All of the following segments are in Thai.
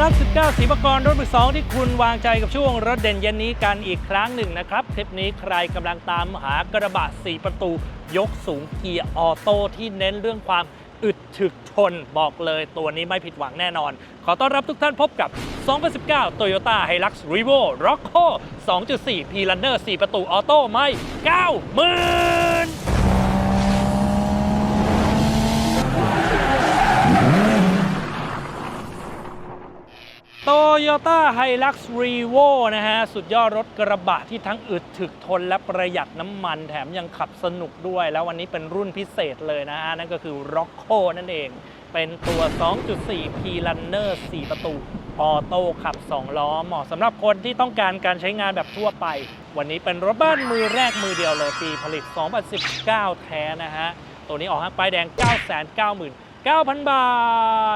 รับพบกับนัก19 สีปรกรณ์รถมือสองที่คุณวางใจกับช่วงรถเด่นเย็นนี้กันอีกครั้งหนึ่งนะครับ คลิปนี้ใครกำลังตามหากระบะ 4 ประตูยกสูงเกียร์ออโต้ที่เน้นเรื่องความอึดถึกทนบอกเลยตัวนี้ไม่ผิดหวังแน่นอน ขอต้อนรับทุกท่านพบกับ 2019 Toyota Hilux Revo Rocco 2.4 P-Runner 4 ประตูออโต้ไม่ 90,000 โตโยต้าไฮลักซ์รีโวนะฮะ สุดยอดรถกระบะที่ทั้งอึดถึกทนและประหยัดน้ำมันแถมยังขับสนุกด้วย แล้ววันนี้เป็นรุ่นพิเศษเลยนะฮะ นั่นก็คือ Rocco นั่นเอง เป็นตัว 2.4 P Runner 4 ประตู ออโต้ขับ 2 ล้อ เหมาะสำหรับคนที่ต้องการการใช้งานแบบทั่วไป วันนี้เป็นรถบ้านมือแรกมือเดียวเลยปีผลิต 2019 แท้นะฮะ ตัวนี้ออกห้างป้ายแดง 999,000บา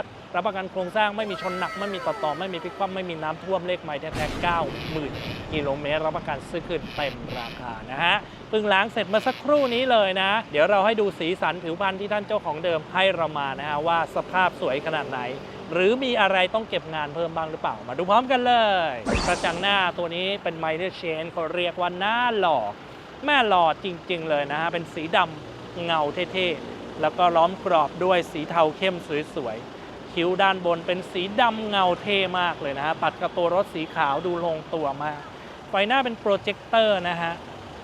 ท รับประกันโครงสร้างไม่มีชนหนัก ไม่มีต่อต่อไม่มีพลิกคว่ำไม่มีน้ำท่วมเลขใหม่แท้ๆ90,000กิโลเมตร รับประกันซื้อคืนเต็มราคานะฮะเพิ่งล้างเสร็จมื่อสักครู่นี้เลยนะ เดี๋ยวเราให้ดูสีสันผิวพรรณที่ท่านเจ้าของเดิมให้เรามานะฮะว่าสภาพสวยขนาดไหนหรือมีอะไรต้องเก็บงานเพิ่มบ้างหรือเปล่า มาดูพร้อมกันเลย กระจังหน้าตัวนี้เป็นไมเนอร์เชนเขาเรียกว่าหน้าหล่อแม่หล่อจริง ๆ เลยนะฮะ เป็นสีดำเงาเท่ ๆ แล้วก็ล้อมกรอบด้วยสีเทาเข้มสวย ๆ คิ้วด้านบนเป็นสีดำเงาเท่มากเลยนะฮะ ปัดกับตัวรถสีขาวดูลงตัวมาก ไฟหน้าเป็นโปรเจคเตอร์นะฮะ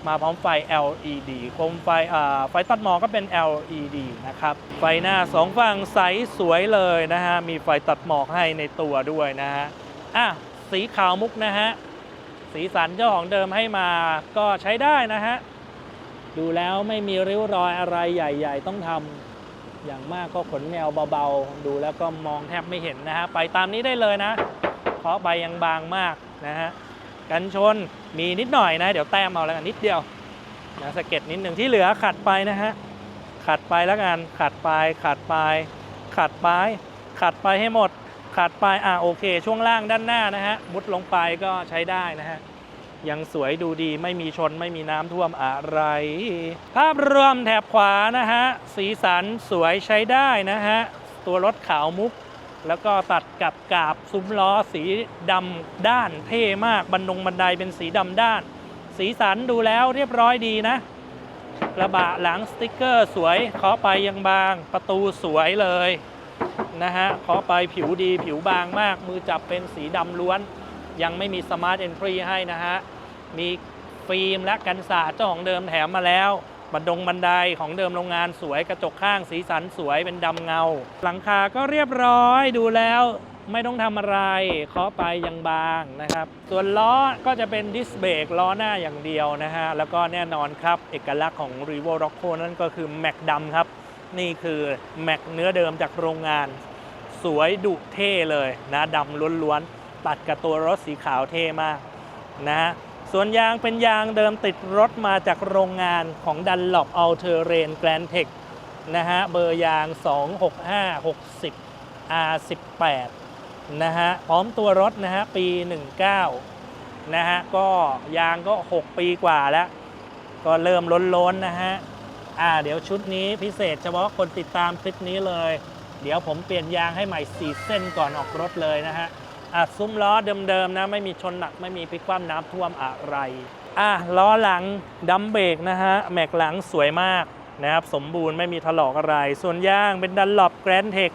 มาพร้อมไฟ LED โคมไฟไฟตัดหมอกก็เป็น LED นะครับ ไฟหน้าสองฝั่งใสสวยเลยนะฮะ มีไฟตัดหมอกให้ในตัวด้วยนะฮะ อะ สีขาวมุกนะฮะ สีสันเจ้าของเดิมให้มาก็ใช้ได้นะฮะ ดูแล้วไม่มีริ้วรอยอะไรใหญ่ ๆ ต้องทำ อย่างมากก็ขนแนวเบาๆ ดูแล้วก็มองแทบไม่เห็นนะฮะ ไปตามนี้ได้เลยนะ เพราะใบยังบางมากนะฮะ กันชนมีนิดหน่อยนะ เดี๋ยวแต้มเอาแล้วกันนิดเดียวนะสะเก็ดนิดหนึ่งที่เหลือขัดไปนะฮะ ขัดไปแล้วกัน ขัดไปขัดไป ขัดไป ขัดไปให้หมด ขัดไป อ่าโอเค ช่วงล่างด้านหน้านะฮะ มุดลงไปก็ใช้ได้นะฮะ ยังสวยดูดีไม่มีชนไม่มีน้ำท่วมอะไร ภาพรวมแถบขวานะฮะ สีสันสวยใช้ได้นะฮะ ตัวรถขาวมุก แล้วก็ตัดกับกาบซุ้มล้อสีดำด้านเท่มากบันดงบันไดเป็นสีดำด้าน สีสันดูแล้วเรียบร้อยดีนะกระบะหลังสติกเกอร์สวยเคาะไปยังบาง ประตูสวยเลยนะฮะเคาะไปผิวดีผิวบางมาก มือจับเป็นสีดำล้วน ยังไม่มีสมาร์ทเอนทรีให้นะฮะ มีฟิล์มและกันสาดเจ้าของเดิมแถมมาแล้วบันดงบันไดของเดิมโรงงานสวยกระจกข้างสีสันสวยเป็นดำเงา หลังคาก็เรียบร้อยดูแล้วไม่ต้องทำอะไรเคาะไปยังบางนะครับ ส่วนล้อก็จะเป็นดิสเบรกล้อหน้าอย่างเดียวนะฮะ แล้วก็แน่นอนครับ เอกลักษณ์ของ r e v o Rocco นั่นก็คือแม็กดำครับ นี่คือแม็กเนื้อเดิมจากโรงงาน สวยดุเท่เลยนะดำล้วนๆ ตัดกับตัวรถสีขาวเท่มากนะส่วนยางเป็นยางเดิมติดรถมาจากโรงงานของดันหลบอัลเทเรนแกรนเทคนะฮะเบอร์ยาง 26560 R18 นะฮะพร้อมตัวรถนะฮะปี 19 นะฮะก็ยางก็ 6 ปีกว่าแล้ว ก็เริ่มล้นๆนะฮะอ่าเดี๋ยวชุดนี้พิเศษเฉพาะคนติดตามคลิปนี้เลย เดี๋ยวผมเปลี่ยนยางให้ใหม่ 4 เส้นก่อนออกรถเลยนะฮะ อะซุ้มล้อเดิมๆนะ ไม่มีชนหนักไม่มีพลิกคว่ำน้ำท่วมอะไร อะล้อหลังดัมเบรกนะฮะแม็กหลังสวยมากนะครับสมบูรณ์ไม่มีถลอกอะไร ส่วนยางเป็นดันหลบแกรนเทค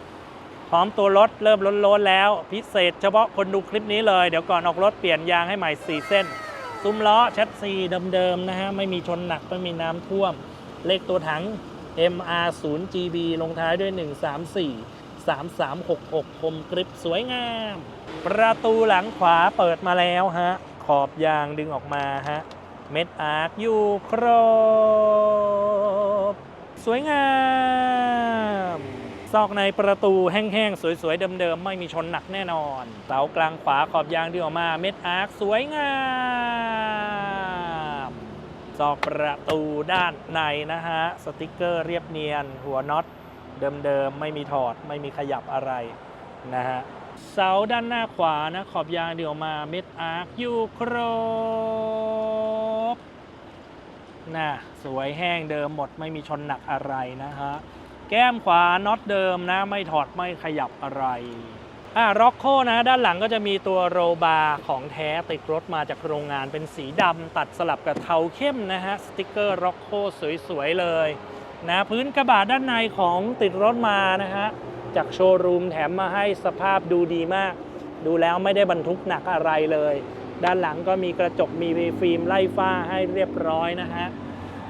พร้อมตัวรถเริ่มล้นๆแล้ว พิเศษเฉพาะคนดูคลิปนี้เลย เดี๋ยวก่อนออกรถเปลี่ยนยางให้ใหม่ 4 เส้น ซุ้มล้อแชสซีเดิมๆนะฮะไม่มีชนหนักไม่มีน้ำท่วม เลขตัวถัง MR 0 GB ลงท้ายด้วย 134 3366 คมกริบสวยงาม ประตูหลังขวาเปิดมาแล้วฮะ ขอบยางดึงออกมาฮะ เม็ดอาร์คอยู่ครบ สวยงามซอกในประตูแห้งๆ สวยๆ เดิมๆ ไม่มีชนหนักแน่นอนเสากลางขวาขอบยางดึงออกมาเม็ดอาร์คสวยงามซอกประตูด้านในนะฮะ สติกเกอร์เรียบเนียน หัวน็อตเดิมๆ ไม่มีถอดไม่มีขยับอะไรนะฮะ เสาด้านหน้าขวานะขอบยางเดียวมาเม็ดอาร์คอยู่ครบน่ะสวยแห้งเดิมหมดไม่มีชนหนักอะไรนะฮะแก้มขวาน็อตเดิมนะไม่ถอดไม่ขยับอะไรอ่าร็อกโคนะด้านหลังก็จะมีตัวโรบาร์ของแท้ติดรถมาจากโรงงานเป็นสีดำตัดสลับกับเทาเข้มนะฮะสติกเกอร์ร็อกโคสวยๆเลยนะพื้นกระบะด้านในของติดรถมานะฮะ จากโชว์รูมแถมมาให้สภาพดูดีมาก ดูแล้วไม่ได้บรรทุกหนักอะไรเลย ด้านหลังก็มีกระจกมีฟิล์มไล่ฝ้าให้เรียบร้อยนะฮะ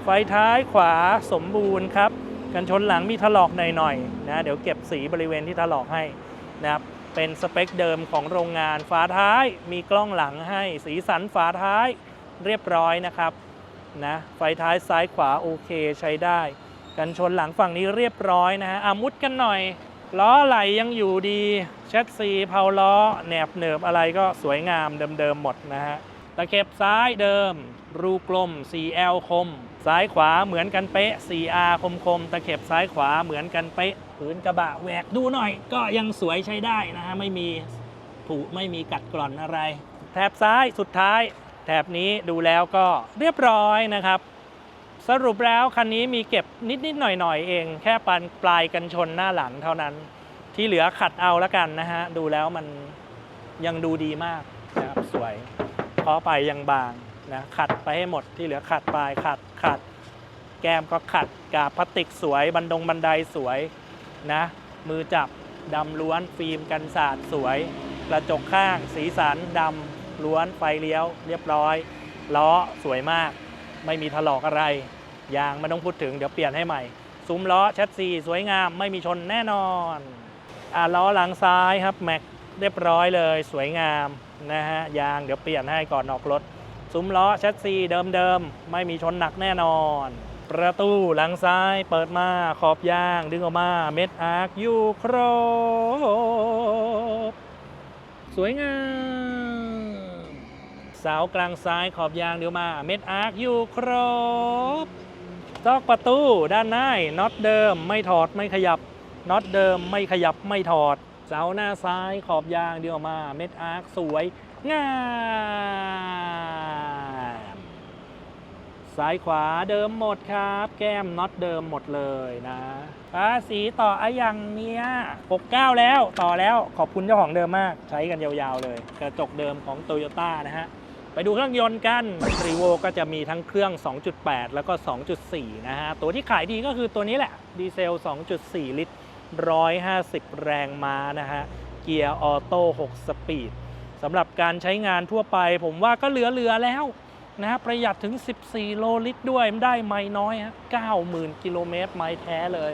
ไฟท้ายขวาสมบูรณ์ครับ กันชนหลังมีถลอกหน่อยๆนะเดี๋ยวเก็บสีบริเวณที่ถลอกให้นะครับเป็นสเปคเดิมของโรงงาน ฝาท้ายมีกล้องหลังให้สีสันฝาท้ายเรียบร้อยนะครับนะไฟท้ายซ้ายขวาโอเคใช้ได้ กันชนหลังฝั่งนี้เรียบร้อยนะฮะอามุดกันหน่อย ล้อไหลยังอยู่ดีแชทซีเพาล้อแหนบเหนิบอะไรก็สวยงามเดิมๆหมดนะฮะตะเข็บซ้ายเดิม รูกลม 4L คม ซ้ายขวาเหมือนกันเป๊ะ 4R คมคมๆตะเข็บซ้ายขวาเหมือนกันเป๊ะพื้นกระบะแหวกดูหน่อย ก็ยังสวยใช้ได้นะฮะไม่มีผุไม่มีกัดกร่อนอะไร แถบซ้ายสุดท้าย แถบนี้ดูแล้วก็เรียบร้อยนะครับ สรุปแล้วคันนี้มีเก็บนิดๆหน่อยๆเอง แค่ปานปลายกันชนหน้าหลังเท่านั้น ที่เหลือขัดเอาล้วกันนะฮะ ดูแล้วมันยังดูดีมากนะครับสวยเพราะไปยังบางนะขัดไปให้หมดที่เหลือขัดปลายขัดขัด แก้มก็ขัดกาบพลาสติกสวยบันดงบันไดสวยนะ มือจับดำล้วนฟิล์มกันสาดสวย กระจกข้าง สีสันดำล้วนไฟเลี้ยว เรียบร้อยล้อสวยมาก ไม่มีถลอกอะไร ยางไม่ต้องพูดถึงเดี๋ยวเปลี่ยนให้ใหม่ ซุ้มล้อแชสซีสวยงามไม่มีชนแน่นอนอ่าล้อหลังซ้ายครับแม็กเรียบร้อยเลย สวยงามนะฮะยางเดี๋ยวเปลี่ยนให้ก่อนออกรถ ซุ้มล้อแชสซีเดิมๆไม่มีชนหนักแน่นอน ประตูหลังซ้ายเปิดมาขอบยาง ดึงออกมาเม็ดอาร์คอยู่ครบสวยงาม เสากลางซ้ายขอบยางเดี๋ยวมาเม็ดอาร์คอยู่ครบซอกประตูด้านในน็อตเดิมไม่ถอดไม่ขยับน็อตเดิมไม่ขยับไม่ถอด เสาหน้าซ้ายขอบยางเดียวมาเม็ดอาร์คสวยงามซ้ายขวาเดิมหมดครับ แก้มน็อตเดิมหมดเลยนะภาษีต่ออะย่างเนี้ย69 แล้วต่อแล้วขอบคุณเจ้าของเดิมมาก ใช้กันยาวๆเลย กระจกเดิมของโตโยต้านะฮะ ไปดูเครื่องยนต์กันรีโวก็จะมีทั้งเครื่อง 2.8 แล้วก็ 2.4 นะฮะ ตัวที่ขายดีก็คือตัวนี้แหละ ดีเซล 2.4 ลิตร 150 แรงม้านะฮะ เกียร์ออโต้ 6 สปีดสำหรับการใช้งานทั่วไป ผมว่าก็เหลือๆแล้วนะฮะ ประหยัดถึง 14 โลลิตรด้วยได้ไม่น้อยฮะ 90,000 กิโลเมตรไม่แท้เลย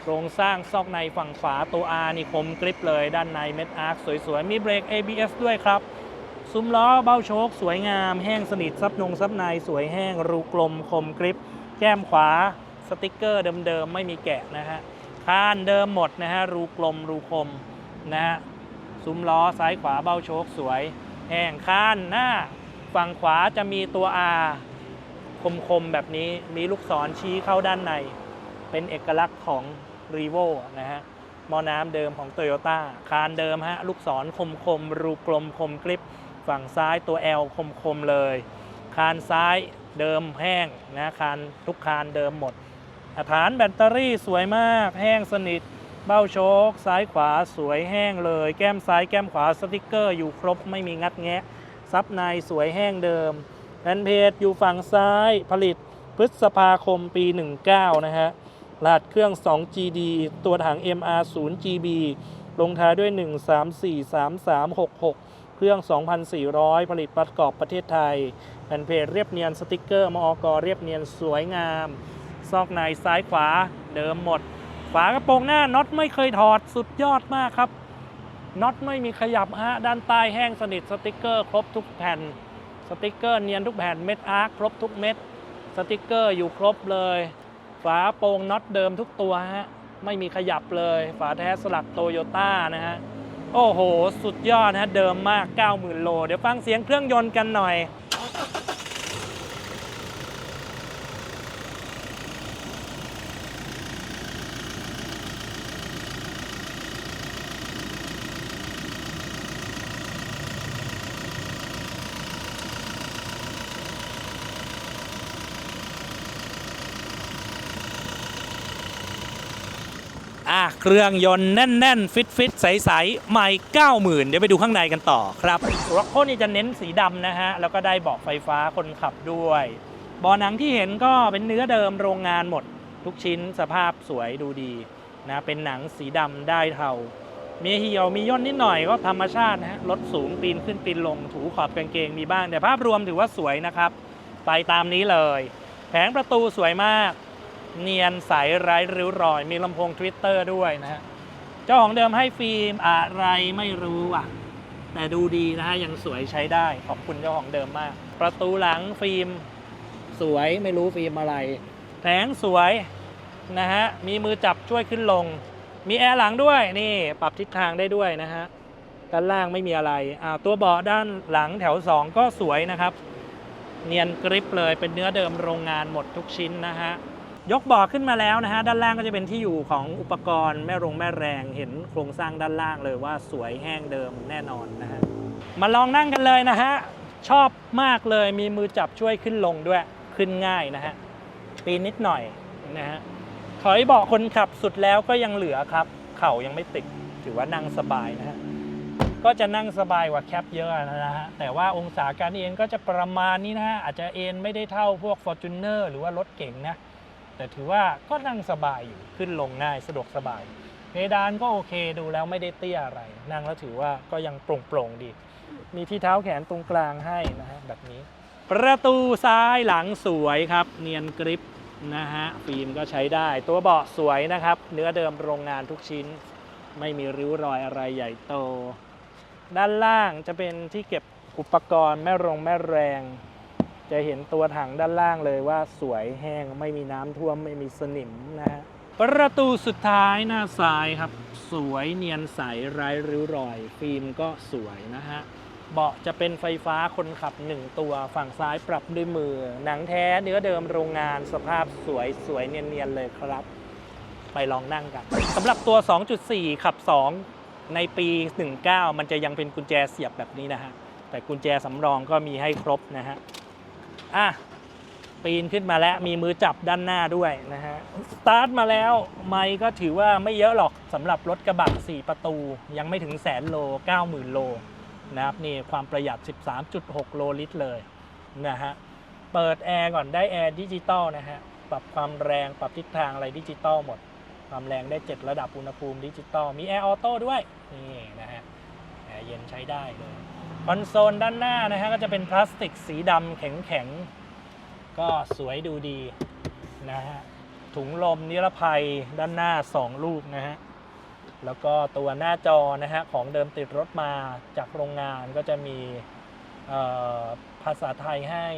โครงสร้างซอกในฝั่งขวาตัว R นี่คมกริบเลย ด้านในเม็ดอาร์คสวยๆ มีเบรก ABS ด้วยครับ ซุ้มล้อเบ้าโชค สวยงาม แห้งสนิทซับนงซับในสวยแห้ง รูกลมคมกริบแก้มขวา สติกเกอร์เดิมๆ ไม่มีแกะนะฮะคานเดิมหมดนะฮะ รูกลมรูคมนะฮะซุ้มล้อซ้ายขวาเบ้าโชคสวย แห้งคานหน้า ฝั่งขวาจะมีตัว R คมๆ แบบนี้มีลูกศรชี้เข้าด้านใน เป็นเอกลักษณ์ของ r e v o นะฮะมอน้ำเดิมของ Toyota คานเดิมฮะ ลูกศรคมคมๆรูกลมคมกริบ ฝั่งซ้ายตัว L คมคมๆเลย คานซ้ายเดิมแห้งนะคานทุกคานเดิมหมด ฐานแบตเตอรี่สวยมาก แห้งสนิท เบ้าโชคซ้ายขวาสวยแห้งเลย แก้มซ้ายแก้มขวาสติกเกอร์อยู่ครบไม่มีงัดแงะ ซับในสวยแห้งเดิมแผ่นเพจอยู่ฝั่งซ้ายผลิตพฤษภาคมปี 19 นะฮะรหัสเครื่อง 2GD ตัวถัง MR 0 GB ลงท้ายด้วย 1 3 4 3 3 6 6 เครื่อง 2,400 ผลิตประกอบประเทศไทยแผ่นเพจเรียบเนียนสติกเกอร์มอกเรียบเนียนสวยงาม ซอกในซ้ายขวาเดิมหมด ฝากระโปรงหน้าน็อตไม่เคยถอดสุดยอดมากครับน็อตไม่มีขยับฮะด้านใต้แห้งสนิทสติกเกอร์ ครบทุกแผ่น สติกเกอร์เนียนทุกแผ่นเม็ดอาร์คครบทุกเม็ดสติกเกอร์อยู่ครบเลย ฝาโปรงน็อตเดิมทุกตัวฮะไม่มีขยับเลย ฝาแท้สลักโตโยต้านะฮะ โอ้โห สุดยอดนะเดิมมาก 90,000 โล เดี๋ยวฟังเสียงเครื่องยนต์กันหน่อย เครื่องยนต์แน่นๆฟิตฟิตๆ ใสๆใหม่ 90,000 เดี๋ยวไปดูข้างในกันต่อครับรถโคนี่จะเน้นสีดำนะฮะ แล้วก็ได้เบาะไฟฟ้าคนขับด้วยบาะหนังที่เห็นก็เป็นเนื้อเดิมโรงงานหมด ทุกชิ้นสภาพสวยดูดีนะเป็นหนังสีดำได้เทามีเหี่ยวมีย่นนิดหน่อยก็ธรรมชาตินะฮะรถสูงปีนขึ้นปีนลงถูขอบกางเกงมีบ้าง แต่ภาพรวมถือว่าสวยนะครับ ไปตามนี้เลย แผงประตูสวยมาก เนียนใสไร้ริ้วรอย มีลำโพงทวิตเตอร์ด้วยนะฮะ เจ้าของเดิมให้ฟิล์มอะไรไม่รู้อะ แต่ดูดีนะฮะ ยังสวยใช้ได้ ขอบคุณเจ้าของเดิมมาก ประตูหลังฟิล์มสวยไม่รู้ฟิล์มอะไรแผงสวยนะฮะ มีมือจับช่วยขึ้นลง มีแอร์หลังด้วยนี่ปรับทิศทางได้ด้วยนะฮะ ด้านล่างไม่มีอะไรอ่าตัวเบาะด้านหลังแถว 2 ก็สวยนะครับ เนียนกริปเลยเป็นเนื้อเดิมโรงงานหมดทุกชิ้นนะฮะ ยกบาะขึ้นมาแล้วนะฮะ ด้านล่างก็จะเป็นที่อยู่ของอุปกรณ์แม่รงแม่แรงเห็นโครงสร้างด้านล่างเลยว่าสวยแห้งเดิมแน่นอนนะฮะ มาลองนั่งกันเลยนะฮะ ชอบมากเลยมีมือจับช่วยขึ้นลงด้วยขึ้นง่ายนะฮะ ปีนนิดหน่อยนะฮะ ถอยเบาะคนขับสุดแล้วก็ยังเหลือครับ เข่ายังไม่ติดถือว่านั่งสบายนะฮะก็จะนั่งสบายกว่าแคปเยอะนะฮะ แต่ว่าองศาการเอ็นก็จะประมาณนี้นะฮะ อาจจะเอ็นไม่ได้เท่าพวก Fortuner หรือว่ารถเก๋งนะ แต่ถือว่าก็นั่งสบายอยู่ขึ้นลงง่ายสะดวกสบายเพดานก็โอเคดูแล้วไม่ได้เตี้ยอะไร นั่งแล้วถือว่าก็ยังโปร่งๆดี มีที่เท้าแขนตรงกลางให้นะฮะแบบนี้ ประตูซ้ายหลังสวยครับ เนียนกริปนะฮะฟิล์มก็ใช้ได้ ตัวเบาะสวยนะครับ เนื้อเดิมโรงงานทุกชิ้น ไม่มีริ้วรอยอะไรใหญ่โต ด้านล่างจะเป็นที่เก็บอุปกรณ์แม่รงแม่แรง จะเห็นตัวถังด้านล่างเลยว่าสวยแห้งไม่มีน้ำท่วมไม่มีสนิมนะฮะประตูสุดท้ายหน้าซ้ายครับ สวยเนียนใสไร้ริ้วรอย ฟิล์มก็สวยนะฮะเบาะจะเป็นไฟฟ้าคนขับ 1 ตัวฝั่งซ้ายปรับด้วยมือ หนังแท้เนื้อเดิมโรงงานสภาพสวยสวยเนียนๆเลยครับ ไปลองนั่งกันสำหรับตัว 2.4 ขับ 2 ในปี 19 มันจะยังเป็นกุญแจเสียบแบบนี้นะฮะแต่กุญแจสำรองก็มีให้ครบนะฮะ อะปีนขึ้นมาแล้วมีมือจับด้านหน้าด้วยนะฮะสตาร์ทมาแล้วไม่ก็ถือว่าไม่เยอะหรอกสำหรับรถกระบะ 4 ประตู ยังไม่ถึงแสนโล 90,000 โลนะครับนี่ความประหยัด 13.6 โลลิตรเลยนะฮะเปิดแอร์ก่อนได้แอร์ดิจิตอลนะฮะปรับความแรงปรับทิศทางอะไรดิจิตอลหมด ความแรงได้ 7 ระดับอุณหภูมิดิจิตอลมีแอร์ออโต้ด้วยนี่นะฮะแอร์เย็นใช้ได้เลย คอนโซลด้านหน้านะฮะก็จะเป็นพลาสติกสีดำแข็งๆ ก็สวยดูดีนะฮะถุงลมนิรภัยด้านหน้า 2 ลูกนะฮะ แล้วก็ตัวหน้าจอนะฮะของเดิมติดรถมาจากโรงงานก็จะมีภาษาไทยให้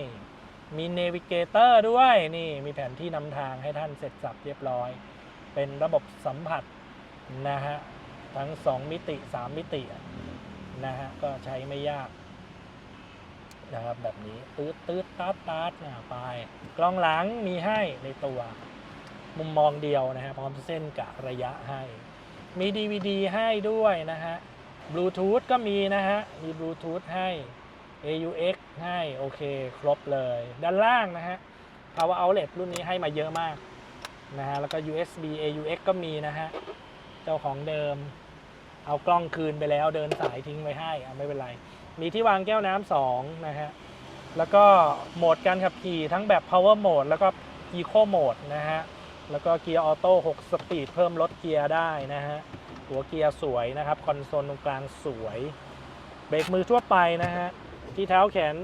มีเนวิเกเตอร์ด้วยนี่มีแผนที่นำทางให้ท่านเสร็จสับเรียบร้อย เป็นระบบสัมผัสนะฮะ ทั้ง 2 มิติ 3 มิติ นะฮะก็ใช้ไม่ยากนะครับแบบนี้ตืดตืดตาดตาดนะไป กล้องหลังมีให้ในตัว มุมมองเดียวนะฮะพร้อมเส้นกะระยะให้ มี DVD ให้ด้วยนะฮะบลูทูธก็มีนะฮะ มีบลูทูธให้ AUX ให้ โอเค ครบเลย ด้านล่างนะฮะ Power Outlet รุ่นนี้ให้มาเยอะมากนะฮะ แล้วก็ USB AUX ก็มีนะฮะ เจ้าของเดิม เอากล้องคืนไปแล้วเดินสายทิ้งไว้ให้อะไม่เป็นไร มีที่วางแก้วน้ำสองนะฮะ แล้วก็โหมดการขับขี่ทั้งแบบ power mode แล้วก็ eco mode นะฮะ แล้วก็เกียร์ออโต้6สปีดเพิ่มลดเกียร์ได้นะฮะ หัวเกียร์สวยนะครับ คอนโซลตรงกลางสวย เบรกมือทั่วไปนะฮะ ที่เท้าแขน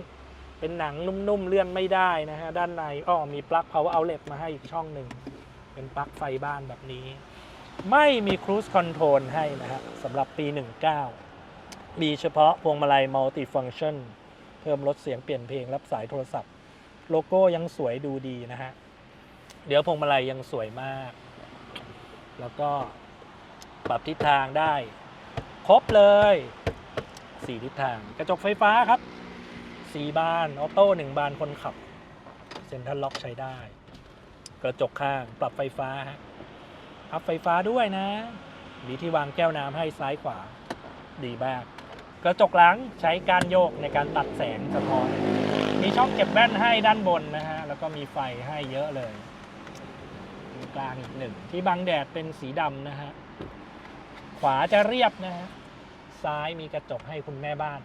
เป็นหนังนุ่มๆ เลื่อนไม่ได้นะฮะ ด้านในอ้อมีปลั๊ก power outlet มาให้อีกช่องหนึ่ง เป็นปลั๊กไฟบ้านแบบนี้ ไม่มี cruise control ให้นะฮะสำหรับปี 19 มีเฉพาะพวงมาลัย multi function เพิ่มลดเสียงเปลี่ยนเพลงรับสายโทรศัพท์ โลโก้ยังสวยดูดีนะฮะ เดี๋ยวพวงมาลัยยังสวยมาก แล้วก็ปรับทิศทางได้ ครบเลยสี่ทิศทาง กระจกไฟฟ้าครับสี่บาน ออโต้หนึ่งบานคนขับ เซ็นทรัลล็อกใช้ได้ กระจกข้างปรับไฟฟ้าฮะ พับไฟฟ้าด้วยนะ มีที่วางแก้วน้ำให้ซ้ายขวา ดีมาก กระจกหลังใช้การโยกในการตัดแสงสะท้อน มีช่องเก็บแว่นให้ด้านบนนะฮะ แล้วก็มีไฟให้เยอะเลยกลางอีกหนึ่ง ที่บังแดดเป็นสีดำนะฮะ ขวาจะเรียบนะฮะ ซ้ายมีกระจกให้คุณแม่บ้าน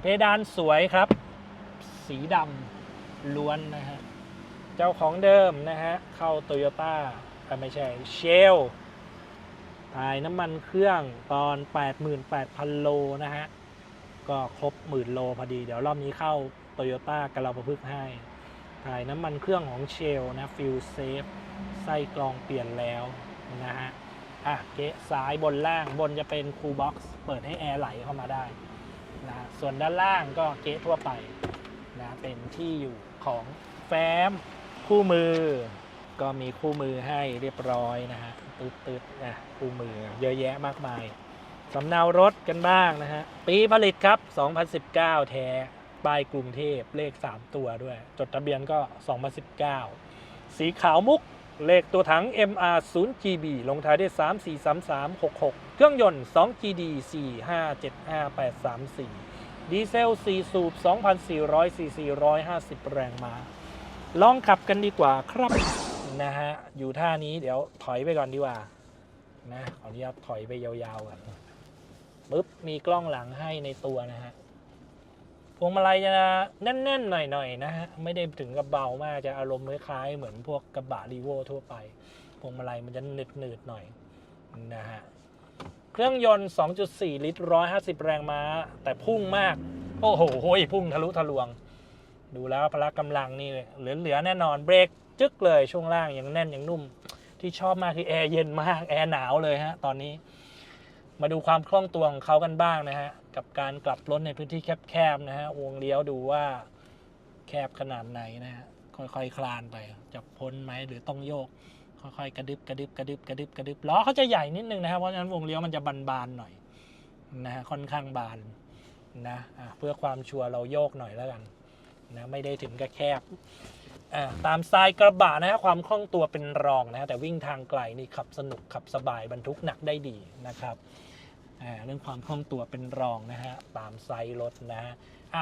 เพดานสวยครับ สีดำล้วนนะฮะ เจ้าของเดิมนะฮะ เข้าโตโยต้า ไม่ใช่เชลถ่ายน้ำมันเครื่องตอน 88,000 โลนะฮะ ก็ครบหมื่นโลพอดี เดี๋ยวรอบนี้เข้าโตโยต้ากระเราประพฤกให้ ถ่ายน้ำมันเครื่องของเชลนะฟิลเซฟไส้กรองเปลี่ยนแล้วนะฮะ อะ เกะซ้ายบนล่างบนจะเป็นคูลบ็อกซ์เปิดให้แอร์ไหลเข้ามาได้นะส่วนด้านล่างก็เกะทั่วไปนะเป็นที่อยู่ของแฟ้มคู่มือ ก็มีคู่มือให้เรียบร้อยนะฮะตืดๆนะคู่มือเยอะแยะมากมายสำเนารถกันบ้างนะฮะ ปีผลิตครับ 2019 แท้ป้ายกรุงเทพเลข 3 ตัวด้วย จดทะเบียนก็ 2019 สีขาวมุก เลขตัวถัง MR 0 GB ลงท้ายด้วย 3 4 3 3 6 6 เครื่องยนต์ 2 GD 4 5 7 5 8 3 4 ดีเซล 4 สูบ 2,400ซีซี150 แรงม้าลองขับกันดีกว่าครับ นะฮะ อยู่ท่านี้เดี๋ยวถอยไปก่อนดีกว่า นะขออนุญาตถอยไปยาวๆก่อนปึ๊บมีกล้องหลังให้ในตัวนะฮะพวงมาลัยจะแน่นๆหน่อยๆนะฮะ ไม่ได้ถึงกับเบามากจะอารมณ์คล้ายๆเหมือนพวกกระบะรีโวทั่วไป พวงมาลัยมันจะหนืดๆหน่อยนะฮะ เครื่องยนต์ 2.4 ลิตร 150 แรงม้า แต่พุ่งมาก โอ้โหโหยพุ่งทะลุทะลวง ดูแล้วพละกำลังนี่เหลือๆแน่นอนเบรก จึ๊กเลยช่วงล่างยังแน่นยังนุ่ม ที่ชอบมากคือแอร์เย็นมากแอร์หนาวเลยฮะตอนนี้ มาดูความคล่องตัวของเขากันบ้างนะฮะกับการกลับรถในพื้นที่แคบๆนะฮะวงเลี้ยวดูว่าแคบขนาดไหนนะฮะค่อยๆคลานไปจะพ้นไหมหรือต้องโยก ค่อยๆ กระดึบกระดึบกระดึบกระดึบกระดึบล้อเขาจะใหญ่นิดนึงนะครับเพราะฉะนั้นวงเลี้ยวมันจะบานๆหน่อยนะฮะค่อนข้างบานนะะเพื่อความชัวร์เราโยกหน่อยแล้วกันนะไม่ได้ถึงกับแคบ ตามสไตล์กระบะนะฮะความคล่องตัวเป็นรองนะฮะแต่วิ่งทางไกลนี่ขับสนุกขับสบายบรรทุกหนักได้ดีนะครับเรื่องความคล่องตัวเป็นรองนะฮะตามไซส์รถนะฮะ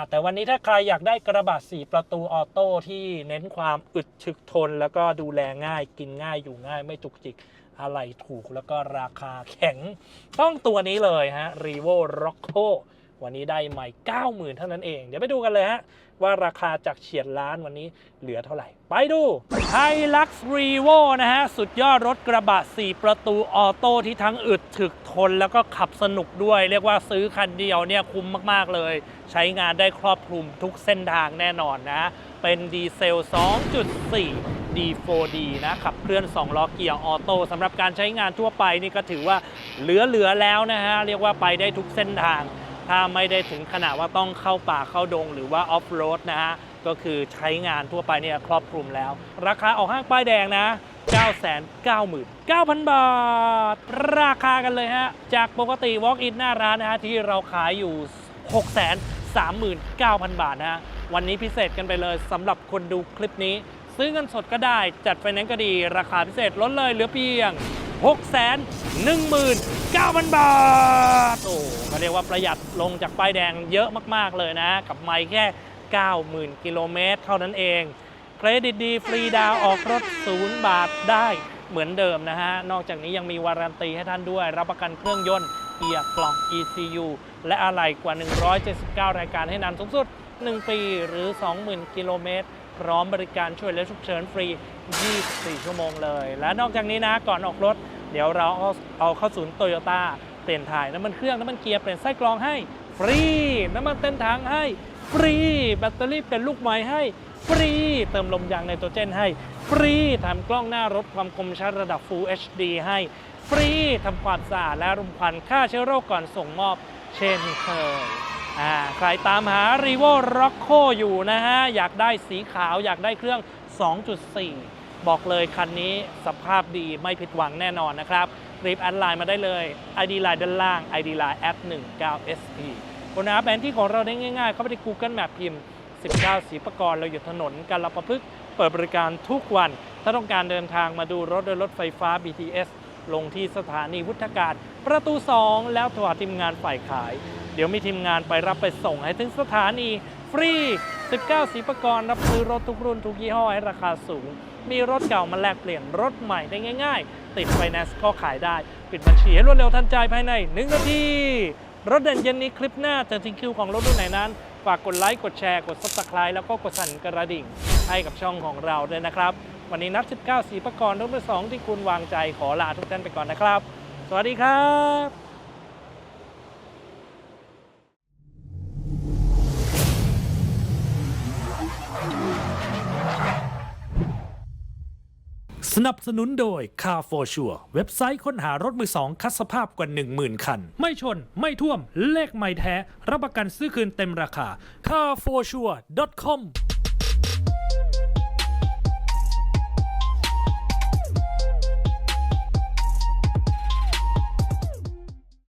แต่วันนี้ถ้าใครอยากได้กระบะ4ประตูออโต้ที่เน้นความอึดฉึกทน แล้วก็ดูแลง่ายกินง่ายอยู่ง่ายไม่จุกจิกอะไรถูกแล้วก็ราคาแข็ง ต้องตัวนี้เลยฮะ r e v o Rocco วันนี้ได้ใหม่ 90,000 เท่านั้นเอง เดี๋ยวไปดูกันเลยฮะ ว่าราคาจากเฉียดล้านวันนี้เหลือเท่าไหร่ ไปดู Hilux Revo นะฮะ สุดยอดรถกระบะ 4 ประตูออโต้ที่ทั้งอึดถึกทนแล้วก็ขับสนุกด้วย เรียกว่าซื้อคันเดียวเนี่ยคุ้มมากๆเลย ใช้งานได้ครอบคลุมทุกเส้นทางแน่นอนนะ เป็นดีเซล 2.4 D4D นะขับเคลื่อน 2 ล้อเกียร์ออโต้สำหรับการใช้งานทั่วไปนี่ก็ถือว่าเหลือๆแล้วนะฮะ เรียกว่าไปได้ทุกเส้นทาง ถ้าไม่ได้ถึงขนาดว่าต้องเข้าป่าเข้าดง หรือว่าออฟโรดนะฮะก็คือใช้งานทั่วไปเนี่ยครอบคลุมแล้ว ราคาออกห้างป้ายแดงนะ 999,000 บาท ราคากันเลยฮะ จากปกติ Walk-in หน้าร้านนะฮะที่เราขายอยู่ 639,000 บาทนะฮะ วันนี้พิเศษกันไปเลยสำหรับคนดูคลิปนี้ ซื้อเงินสดก็ได้ จัดไฟแนนซ์ก็ดี ราคาพิเศษลดเลยเหลือเพียง 619,000 บาท โอ้เขาเรียกว่าประหยัดลงจากป้ายแดงเยอะมากๆเลยนะ กับไม่แค่ 90,000 กิโลเมตรเท่านั้นเอง เครดิตดีฟรีดาวออกรถ 0 บาทได้เหมือนเดิมนะฮะ นอกจากนี้ยังมีวารันตีให้ท่านด้วย รับประกันเครื่องยนต์เกียร์กล่อง ECU และอะไหล่กว่า 179 รายการให้นานสูงสุด 1 ปีหรือ 20,000 กิโลเมตร พร้อมบริการช่วยเหลือฉุกเฉินฟรี 24 ชั่วโมงเลย และนอกจากนี้นะก่อนออกรถ เดี๋ยวเราเอาเอาเข้าศูนย์โตโยต้าเปลี่ยนถ่ายน้ำมันเครื่องน้ำมันเกียร์เปลี่ยนไส้กรองให้ฟรี น้ำมันเต็มถังให้ฟรี แบตเตอรี่เป็นลูกใหม่ให้ฟรี เติมลมยางไนโตรเจนให้ ฟรีทำกล้องหน้ารถความคมชัดระดับ Full HD ให้ ฟรีทำความสะอาดและรุมควันฆ่าเชื้อโรคก่อนส่งมอบเช่นเคย อ่าใครตามหา r e v o Rocco อยู่นะฮะ อยากได้สีขาวอยากได้เครื่อง 2.4 บอกเลยคันนี้สภาพดีไม่ผิดหวังแน่นอนนะครับ รีบแอดไลน์มาได้เลย ID ไลน์ด้านล่าง ID ไลน์ @19sp บนแอปแผนที่ของเราได้ง่ายๆ เข้าไปที่ Google Map พิมพ์ 19 สีประกรณ์เราอยู่ถนนกาลประพฤกเปิดบริการทุกวัน ถ้าต้องการเดินทางมาดูรถโดยรถไฟฟ้า BTS ลงที่สถานีวุฒากาศ ประตู 2 แล้วโทรหาทีมงานฝ่ายขาย เดี๋ยวมีทีมงานไปรับไปส่งให้ถึงสถานีฟรี 19 สีประกรรับซื้อรถทุกรุ่นทุกยี่ห้อให้ราคาสูง มีรถเก่ามาแลกเปลี่ยนรถใหม่ได้ง่าย ๆ ติดไฟแนนซ์ก็ขายได้ ปิดบัญชีให้รวดเร็วทันใจภายใน 1 นาที รถเด่นเย็นนี้คลิปหน้าจะทิ้งคิวของรถรุ่นไหนนั้น ฝากกดไลค์ กดแชร์ กด subscribe แล้วก็กดสั่นกระดิ่ง ให้กับช่องของเราด้วยนะครับ วันนี้นัด19 สีประกรณ์รุ่นที่สองที่คุณวางใจขอลาทุกท่านไปก่อนนะครับ สวัสดีครับสนับสนุนโดย Car for Sure เว็บไซต์ค้นหารถมือสองคัดสภาพกว่า 10,000 คัน ไม่ชน ไม่ท่วม เลขไม่แท้ รับประกันซื้อคืนเต็มราคา carforsure.com